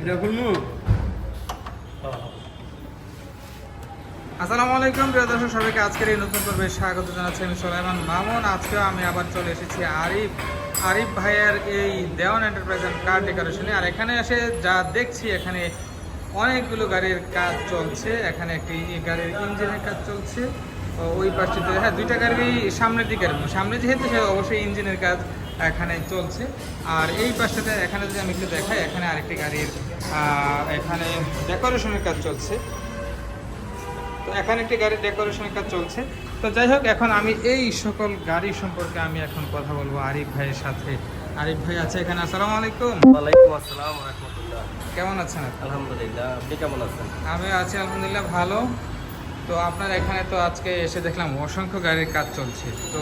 এটা আসসালামু আলাইকুম, প্রিয় দর্শক, সবাইকে আজকের এই নতুন পর্বে স্বাগত জানাচ্ছি আমি সোলাইমান মামুন। আজকেও আমি আবার চলে এসেছি আরিফ। আরিফ ভাইয়ের এই দেওয়ান এন্টারপ্রাইজ কার ডেকোরেশনে। আর এখানে এসে যা দেখছি, এখানে অনেকগুলো গাড়ির কাজ চলছে। এখানে একটি গাড়ির ইঞ্জিনের কাজ চলছে। ওই পাশটিতে হ্যাঁ দুইটা গাড়ি সামনের দিকে সামনে যেহেতু সে অবশ্যই ইঞ্জিনের কাজ এখানে চলছে। আর এই পাশটাতে এখানে যদি আমি একটু দেখাই এখানে আরেকটি গাড়ির এখানে ডেকোরেশনের কাজ চলছে। তো এখানে একটি গাড়ির ডেকোরেশনের কাজ চলছে। তো যাই হোক এখন আমি এই সকল গাড়ি সম্পর্কে আমি এখন কথা বলব আরিফ ভাইয়ের সাথে। আরিফ ভাই আছে এখানে আসসালামু আলাইকুম। ওয়ালাইকুম আসসালাম রহমতুল্লাহ। কেমন আছেন আলহামদুলিল্লাহ আপনি কেমন আছেন? আমি আছি আলহামদুলিল্লাহ ভালো। তো আপনার এখানে তো আজকে এসে দেখলাম অসংখ্য গাড়ির কাজ চলছে। তো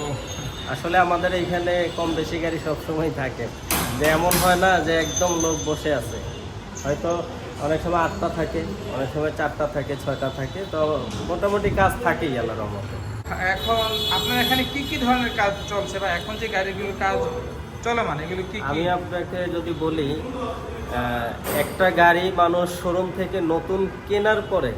আসলে আমাদের এইখানে কম বেশি গাড়ি সবসময় থাকে। যে এমন হয় না যে একদম লোক বসে আছে। হয়তো অনেক সময় আটটা থাকে অনেক সময় চারটা থাকে ছয়টা থাকে তো মোটামুটি কাজ থাকেই আল্লাহ রহমতে। এখন আপনার এখানে কি কি ধরনের কাজ চলছে বা এখন যে গাড়িগুলোর কাজ চলমান এগুলো কি কি? আমি আপনাকে যদি বলি একটা গাড়ি মানুষ শোরুম থেকে নতুন কেনার পরে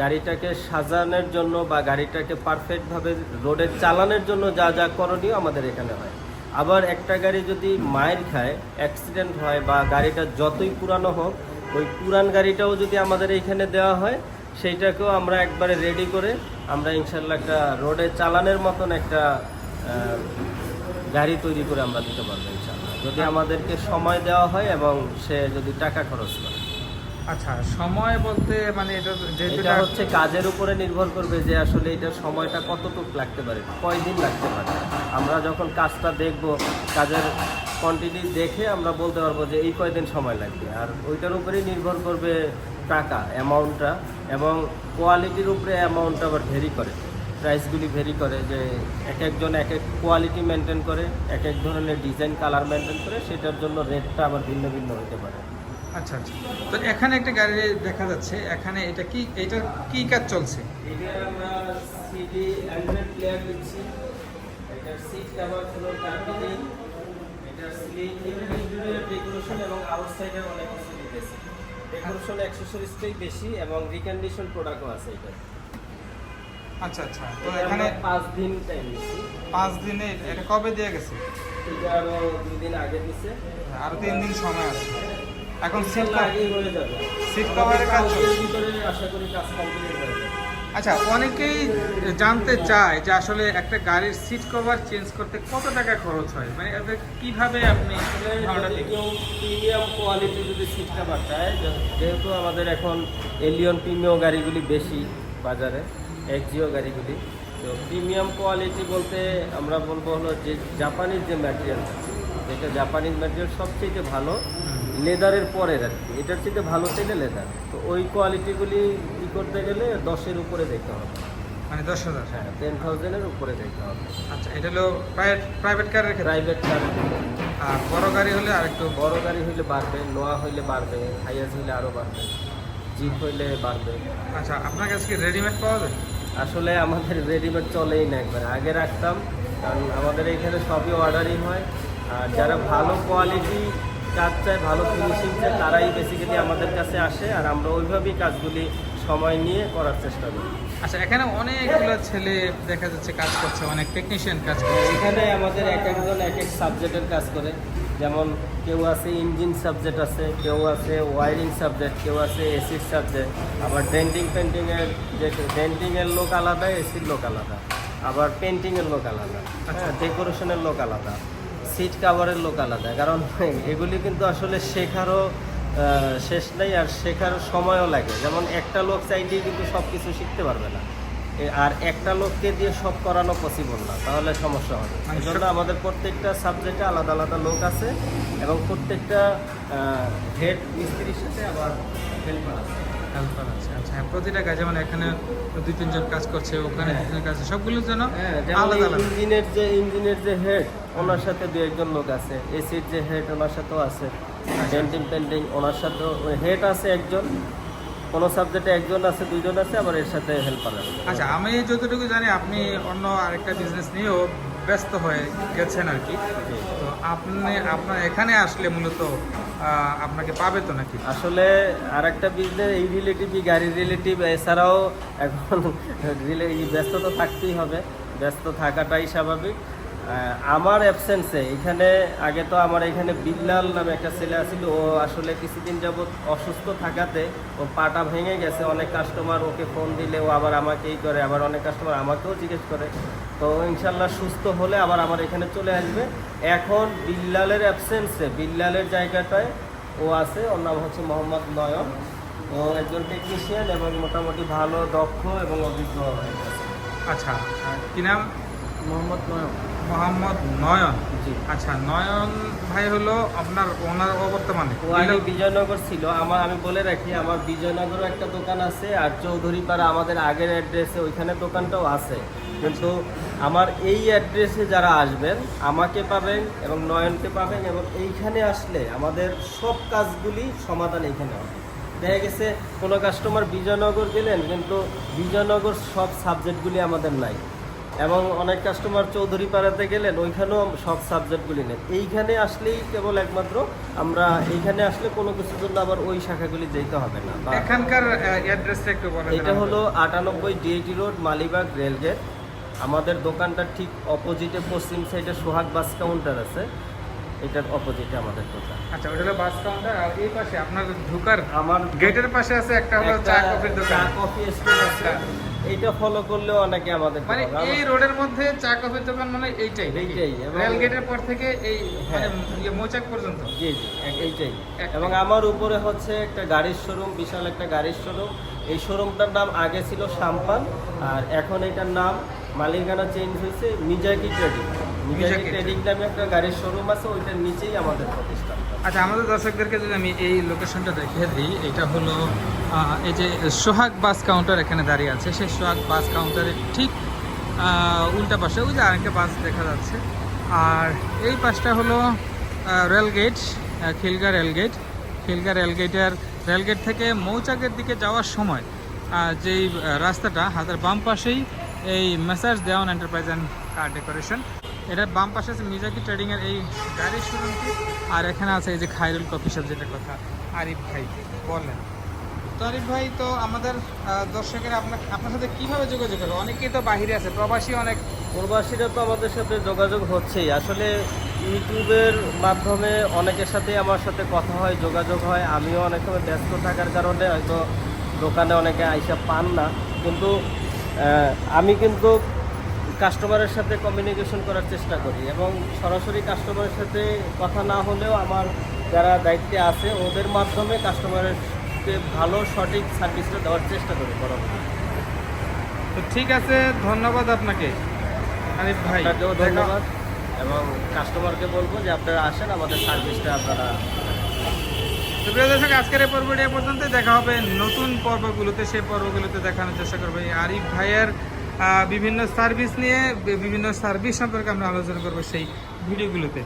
গাড়িটাকে সাজানোর জন্য বা গাড়িটাকে পারফেক্টভাবে রোডে চালানোর জন্য যা যা করণীয় আমাদের এখানে হয়। আবার একটা গাড়ি যদি মায়ের খায় অ্যাক্সিডেন্ট হয় বা গাড়িটা যতই পুরানো হোক, ওই পুরান গাড়িটাও যদি আমাদের এইখানে দেওয়া হয়, সেইটাকেও আমরা একবারে রেডি করে আমরা ইনশাল্লাহ একটা রোডে চালানোর মতন একটা গাড়ি তৈরি করে আমরা দিতে পারব ইনশাল্লাহ। যদি আমাদেরকে সময় দেওয়া হয় এবং সে যদি টাকা খরচ করে। আচ্ছা সময় বলতে মানে এটা এটা হচ্ছে কাজের উপরে নির্ভর করবে যে আসলে এটার সময়টা কতটুকু লাগতে পারে কয়দিন লাগতে পারে। আমরা যখন কাজটা দেখব কাজের কোয়ান্টিটি দেখে আমরা বলতে পারব যে এই কয়দিন সময় লাগবে। আর ওইটার উপরেই নির্ভর করবে টাকা অ্যামাউন্টটা এবং কোয়ালিটির উপরে অ্যামাউন্টটা আবার ভেরি করে। প্রাইসগুলি ভেরি করে যে এক একজন এক এক কোয়ালিটি মেনটেন করে এক এক ধরনের ডিজাইন কালার মেনটেন করে সেটার জন্য রেটটা আবার ভিন্ন ভিন্ন হতে পারে। আচ্ছা আচ্ছা। তো এখানে একটা গাড়ি দেখা যাচ্ছে এখানে এটা কি এটার কি কাজ চলছে? এটা আমরা সিডি প্লেয়ার দিচ্ছি। এটার সিট কভার ফ্লোর কার্পেটিং এটার স্লিং ইন্টেরিয়র ডেকোরেশন এবং আউটসাইডের অনেক কিছু দিতেছি। ডেকোরেশন অ্যাক্সেসরিজটাই বেশি এবং রিকন্ডিশন প্রোডাক্টও আছে এটা আচ্ছা আচ্ছা। তো এখানে পাঁচ দিন টাইম নিচ্ছি পাঁচ দিনে এটা কবে দিয়ে গেছে? এটা দুই দিন আগে দিছে। আরও তিন দিন সময় আছে। এখন সিট হয়ে যাবে। সিট কভারের কাজ কালকের চলছে। ভিতরে আশা করি কাজ কমপ্লিট হয়ে যাবে। আচ্ছা অনেকেই জানতে চায় যে আসলে একটা গাড়ির সিট কভার চেঞ্জ করতে কত টাকা খরচ হয়? মানে কীভাবে আপনি প্রিমিয়াম কোয়ালিটি যদি সিট কাভার চায় যেহেতু আমাদের এখন এলিয়ন প্রিমিয়াম গাড়িগুলি বেশি বাজারে এক্সিও গাড়িগুলি তো প্রিমিয়াম কোয়ালিটি বলতে আমরা বলব হলো যে জাপানিজ যে ম্যাটেরিয়াল যেটা জাপানিজ ম্যাটেরিয়াল সবচেয়ে ভালো লেদারের পরের আর কি। এটার চেয়ে ভালো চাইলে লেদার। তো ওই কোয়ালিটিগুলি ই করতে গেলে দশের উপরে দেখতে হবে। মানে দশ হাজার? হ্যাঁ টেন থাউজেন্ডের উপরে দেখতে হবে। আচ্ছা এটা হলো প্রাইভেট প্রাইভেট কারের প্রাইভেট কার আর বড় গাড়ি হলে আরেকটু? বড় গাড়ি হইলে বাড়বে নোয়া হইলে বাড়বে হাইয়াস হইলে আরও বাড়বে জিপ হইলে বাড়বে। আচ্ছা আপনার কাছে কি রেডিমেড পাওয়া যায়? আসলে আমাদের রেডিমেড চলেই না একবার। আগে রাখতাম কারণ আমাদের এখানে সবই অর্ডারই হয়। আর যারা ভালো কোয়ালিটি কাজ চায় ভালো ফিনিশিং চায় তারাই বেসিক্যালি আমাদের কাছে আসে আর আমরা ওইভাবেই কাজগুলি সময় নিয়ে করার চেষ্টা করি। আচ্ছা এখানে অনেকগুলো ছেলে দেখা যাচ্ছে কাজ করছে অনেক টেকনিশিয়ান কাজ করছে। এখানে আমাদের এক একজন এক এক সাবজেক্টের কাজ করে। যেমন কেউ আছে ইঞ্জিন সাবজেক্ট আছে কেউ আছে ওয়ারিং সাবজেক্ট কেউ আছে এসির সাবজেক্ট আবার ডেন্টিং পেন্টিংয়ের যে ডেন্টিংয়ের লোক আলাদা এসির লোক আলাদা আবার পেন্টিংয়ের লোক আলাদা আচ্ছা। ডেকোরেশনের লোক আলাদা। সিট কাভারের লোক আলাদা। কারণ এগুলি কিন্তু আসলে শেখারও শেষ নেই আর শেখার সময়ও লাগে। যেমন একটা লোক চাইলেই কিন্তু সব কিছু শিখতে পারবে না। আর একটা লোককে দিয়ে সব করানো পসিবল না তাহলে সমস্যা হবে এই জন্য আমাদের প্রত্যেকটা সাবজেক্টে আলাদা আলাদা লোক আছে এবং প্রত্যেকটা হেড মিস্ত্রির সাথে আবার হেল্পার আছে। হেল্পার আছে। আচ্ছা হ্যাঁ, প্রতিটা কাজে মানে এখানে দুই তিনজন কাজ করছে ওখানে দুই তিনজন কাজ করছে সবগুলোর জন্য হ্যাঁ আলাদা আলাদা। ইঞ্জিনের যে ইঞ্জিনের যে হেড ওনার সাথে দু একজন লোক আছে। এসির যে হেড ওনার সাথেও আছে। ডেন্টিং পেন্টিং ওনার সাথেও হেড আছে একজন। কোনো সাবজেক্টে একজন আছে দুইজন আছে আবার এর সাথে হেল্পার আছে। আচ্ছা আমি যতটুকু জানি আপনি অন্য আরেকটা বিজনেস নিয়েও ব্যস্ত হয়ে গেছেন আর কি। তো আপনি আপনার এখানে আসলে মূলত আপনাকে পাবে তো নাকি? আসলে আর একটা বিজনেস এই রিলেটিভই গাড়ির রিলেটিভ এছাড়াও এখন রিলে- ব্যস্ত তো থাকতেই হবে। ব্যস্ত থাকাটাই স্বাভাবিক। আমার অ্যাবসেন্সে এখানে আগে তো আমার এখানে বিল্লাল নামে একটা ছেলে আছিল ও আসলে কিছুদিন যাবৎ অসুস্থ থাকাতে ও পাটা ভেঙে গেছে। অনেক কাস্টমার ওকে ফোন দিলে ও আবার আমাকেই করে আবার অনেক কাস্টমার আমাকেও জিজ্ঞেস করে। তো ইনশাল্লাহ সুস্থ হলে আবার আমার এখানে চলে আসবে। এখন বিল্লালের অ্যাবসেন্সে বিল্লালের জায়গাটায় ও আছে ওর নাম হচ্ছে মোহাম্মদ নয়ন। ও একজন টেকনিশিয়ান এবং মোটামুটি ভালো দক্ষ এবং অভিজ্ঞ হয়ে গেছে। আচ্ছা কি নাম? মোহাম্মদ নয়ন। মোহাম্মদ নয়ন। জি। আচ্ছা নয়ন ভাই হলো আপনার ওনার অবর্তমানে। ও আগে বিজয়নগর ছিল। আমার আমি বলে রাখি আমার বিজয়নগরও একটা দোকান আছে আর চৌধুরীপাড়া আমাদের আগের অ্যাড্রেসে ওইখানে দোকানটাও আছে। কিন্তু আমার এই অ্যাড্রেসে যারা আসবেন আমাকে পাবেন এবং নয়নকে পাবেন এবং এইখানে আসলে আমাদের সব কাজগুলি সমাধান এইখানে হবে। দেখা গেছে কোনো কাস্টমার বিজয়নগর গেলেন কিন্তু বিজয়নগর সব সাবজেক্টগুলি আমাদের নাই। এবং অনেক কাস্টমার চৌধুরী পাড়াতে গেলেন ওইখানেও সব সাবজেক্টগুলি নেন। এইখানে আসলেই কেবল একমাত্র আমরা এইখানে আসলে কোনো কিছুর জন্য আবার ওই শাখাগুলি যেতে হবে না এখানকার অ্যাড্রেসটা একটু বলেন এটা হলো আটানব্বই ডিএটি রোড মালিবাগ রেলগেট আমাদের দোকানটা ঠিক অপোজিটে পশ্চিম সাইডে সোহাগ বাস কাউন্টার আছে। এটার অপোজিটে আমাদের দোকান আচ্ছা ওটা হলো বাস কাউন্টার আর এই পাশে আপনার ঢুকার আমার গেটের পাশে আছে একটা হলো চা কফির চা দোকান কফি স্টল আছে। এইটা ফলো করলেও অনেকে আমাদের মানে এই রোডের মধ্যে চা কফির দোকান মানে এইটাই এইটাই, রেল গেটের পর থেকে এই মানে হ্যাঁ। ইয়ে পর্যন্ত? জি জি এইটাই। এবং আমার উপরে হচ্ছে একটা গাড়ির শোরুম বিশাল একটা গাড়ির শোরুম এই শোরুমটার নাম আগে ছিল সাম্পান আর এখন এটার নাম মালিকানা চেঞ্জ হয়েছে মিজাকি ট্রেডিং মিজাকি ট্রেডিং নামে একটা গাড়ির শোরুম আছে ওইটার নিচেই আমাদের প্রতিষ্ঠান। আচ্ছা আমাদের দর্শকদেরকে যদি আমি এই লোকেশনটা দেখিয়ে দিই এটা হলো এই যে সোহাগ বাস কাউন্টার এখানে দাঁড়িয়ে আছে। সেই সোহাগ বাস কাউন্টারের ঠিক উল্টা পাশে ওই যে আরেকটা বাস দেখা যাচ্ছে। আর এই পাশটা হলো rail gate Khilgaon rail gate Khilgaon রেলগেটের rail gate থেকে মৌচাকের দিকে যাওয়ার সময় যেই রাস্তাটা হাতের বাম পাশেই এই messrs Dewan enterprise and car decoration এটার বাম পাশে আছে মিজাকি ট্রেডিংয়ের এই গাড়ির শোরুমটি আর এখানে আছে এই যে খাইরুল কফি শপ যেটা কথা আরিফ ভাই বলেন। তো আরিফ ভাই, তো আমাদের দর্শকেরা আপনার আপনার সাথে কীভাবে যোগাযোগ করবে অনেকেই তো বাহিরে আছে, প্রবাসী অনেক। প্রবাসীরা তো আমাদের সাথে যোগাযোগ হচ্ছেই। আসলে ইউটিউবের মাধ্যমে অনেকের সাথে আমার সাথে কথা হয়, যোগাযোগ হয়। আমিও অনেক সময় ব্যস্ত থাকার কারণে হয়তো দোকানে অনেকে আইসা পান না। কিন্তু আমি কিন্তু কাস্টমারের সাথে কমিউনিকেশন করার চেষ্টা করি এবং সরাসরি কাস্টমারের সাথে কথা না হলেও আমার যারা দায়িত্বে আছে ওদের মাধ্যমে কাস্টমারকে ভালো সঠিক সার্ভিসটা দেওয়ার চেষ্টা করি পরবর্তী তো ঠিক আছে ধন্যবাদ আপনাকে। আরিফ ভাই ধন্যবাদ। এবং কাস্টমারকে বলব যে আপনারা আসেন আমাদের সার্ভিসটা আপনারা দর্শক, আজকের এই পর্বটি এ পর্যন্ত দেখা হবে নতুন পর্বগুলোতে। সেই পর্বগুলোতে দেখানোর চেষ্টা করব আরিফ ভাইয়ের বিভিন্ন সার্ভিস নিয়ে বিভিন্ন সার্ভিস সম্পর্কে আমরা আলোচনা করব সেই ভিডিওগুলোতে।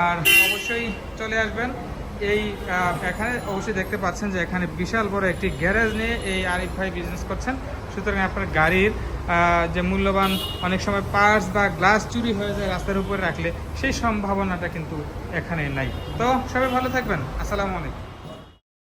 আর অবশ্যই চলে আসবেন। এই এখানে অবশ্যই দেখতে পাচ্ছেন যে এখানে বিশাল বড় একটি গ্যারেজ নিয়ে এই আরিফ ভাই বিজনেস করছেন। সুতরাং আপনার গাড়ির যে মূল্যবান অনেক সময় পার্স বা গ্লাস চুরি হয়ে যায় রাস্তার উপরে রাখলে সেই সম্ভাবনাটা কিন্তু এখানে নাই। তো সবাই ভালো থাকবেন। আসসালামু আলাইকুম।